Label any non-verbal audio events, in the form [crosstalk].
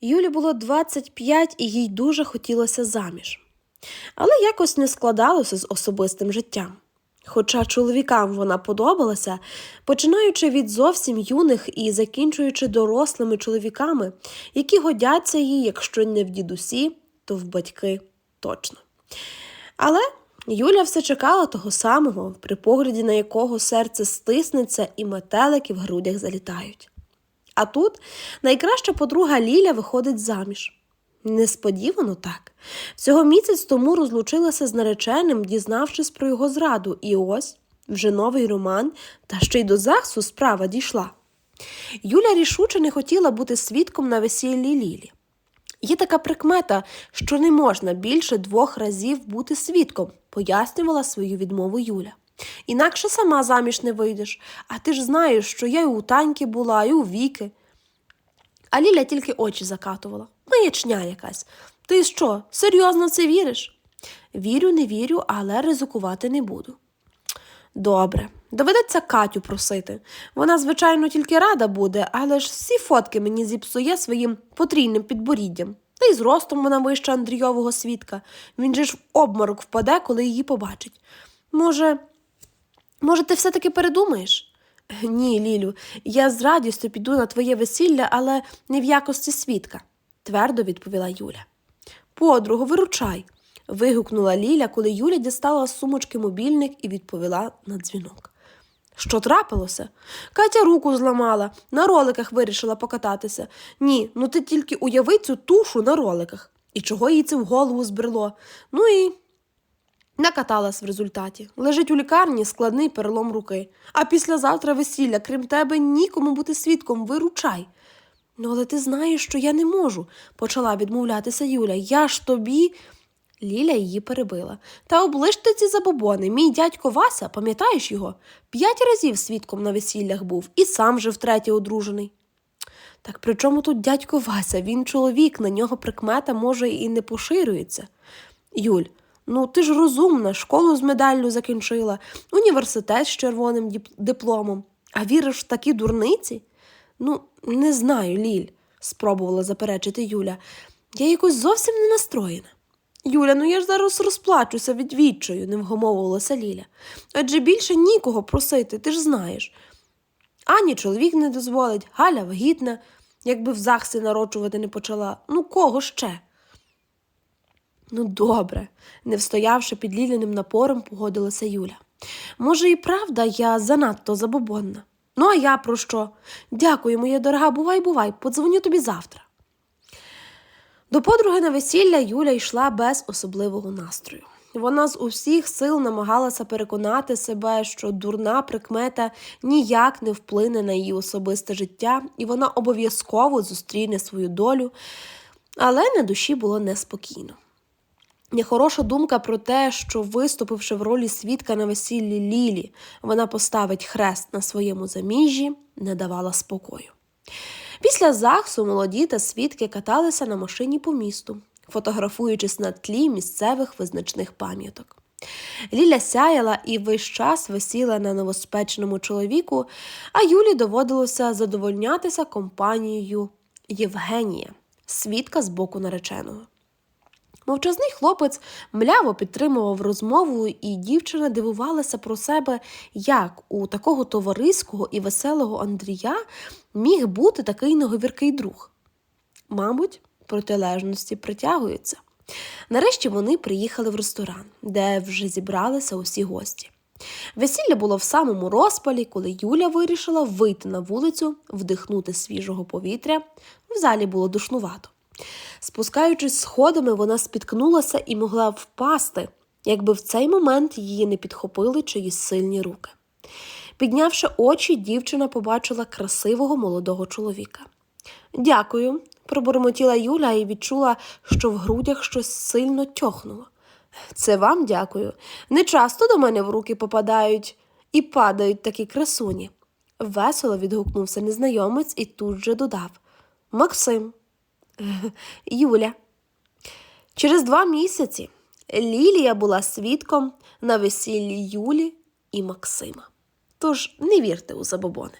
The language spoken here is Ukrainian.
Юлі було 25 і їй дуже хотілося заміж. Але якось не складалося з особистим життям. Хоча чоловікам вона подобалася, починаючи від зовсім юних і закінчуючи дорослими чоловіками, які годяться їй, якщо не в дідусі, то в батьки точно. Але Юля все чекала того самого, при погляді на якого серце стиснеться і метелики в грудях залітають. А тут найкраща подруга Ліля виходить заміж. Несподівано так. Всього місяць тому розлучилася з нареченим, дізнавшись про його зраду, і ось вже новий роман, та ще й до ЗАГСу справа дійшла. Юля рішуче не хотіла бути свідком на весіллі Лілі. Є така прикмета, що не можна більше двох разів бути свідком, пояснювала свою відмову Юля. Інакше сама заміж не вийдеш, а ти ж знаєш, що я і у Таньки була, і у Віки. А Ліля тільки очі закатувала. Маячня якась. Ти що, серйозно в це віриш? Вірю, не вірю, але ризикувати не буду. Добре, доведеться Катю просити. Вона, звичайно, тільки рада буде, але ж всі фотки мені зіпсує своїм потрійним підборіддям. Та й зростом вона вища Андрійового свідка. Він же ж в обморок впаде, коли її побачить. Може, може, ти все-таки передумаєш? Ні, Лілю, я з радістю піду на твоє весілля, але не в якості свідка, твердо відповіла Юля. Подругу, виручай. вигукнула Ліля, коли Юля дістала з сумочки мобільник і відповіла на дзвінок. Що трапилося? Катя руку зламала, на роликах вирішила покататися. Ні, ну ти тільки уяви цю тушу на роликах. І чого їй це в голову збрело? Ну і накаталась в результаті. Лежить у лікарні складний перелом руки. А післязавтра весілля, крім тебе, нікому бути свідком, виручай. Ну, але ти знаєш, що я не можу, почала відмовлятися Юля. Я ж тобі. Ліля її перебила. Та оближте ці забобони. Мій дядько Вася, пам'ятаєш його? П'ять разів свідком на весіллях був і сам же втретє одружений. Так при чому тут дядько Вася? Він чоловік, на нього прикмета, може, і не поширюється. Юль, ну ти ж розумна, школу з медаллю закінчила, університет з червоним дипломом. А віриш в такі дурниці? Ну, не знаю, Ліль, спробувала заперечити Юля. Я якось зовсім не настроєна. Юля, ну я ж зараз розплачуся від відчаю, не вгомовувалася Ліля. Адже більше нікого просити, ти ж знаєш. Ані чоловік не дозволить, Галя вагітна, якби в ЗАГСі народжувати не почала. Ну кого ще? Ну, добре, не встоявши під Ліліним напором, погодилася Юля. Може, і правда, я занадто забобонна. Ну, а я про що? Дякую, моя дорога, бувай, бувай, подзвоню тобі завтра. До подруги на весілля Юля йшла без особливого настрою. Вона з усіх сил намагалася переконати себе, що дурна прикмета ніяк не вплине на її особисте життя, і вона обов'язково зустріне свою долю, але на душі було неспокійно. Нехороша думка про те, що, виступивши в ролі свідка на весіллі Лілі, вона поставить хрест на своєму заміжжі, не давала спокою. Після ЗАГСу молоді та свідки каталися на машині по місту, фотографуючись на тлі місцевих визначних пам'яток. Ліля сяяла і весь час висіла на новоспеченому чоловіку, а Юлі доводилося задовольнятися компанією Євгенія, свідка з боку нареченого. Мовчазний хлопець мляво підтримував розмову, і дівчина дивувалася про себе, як у такого товариського і веселого Андрія міг бути такий неговіркий друг. Мабуть, протилежності притягуються. Нарешті вони приїхали в ресторан, де вже зібралися усі гості. Весілля було в самому розпалі, коли Юля вирішила вийти на вулицю, вдихнути свіжого повітря. В залі було душнувато. Спускаючись сходами, вона спіткнулася і могла впасти, якби в цей момент її не підхопили чиїсь сильні руки. Піднявши очі, дівчина побачила красивого молодого чоловіка. Дякую, пробурмотіла Юля і відчула, що в грудях щось сильно тьохнуло. Це вам дякую. Не часто до мене в руки попадають і падають такі красуні. Весело відгукнувся незнайомець і тут же додав Максим. [laughs] Юля. Через два місяці Лілія була свідком на весіллі Юлі і Максима. Тож не вірте у забобони.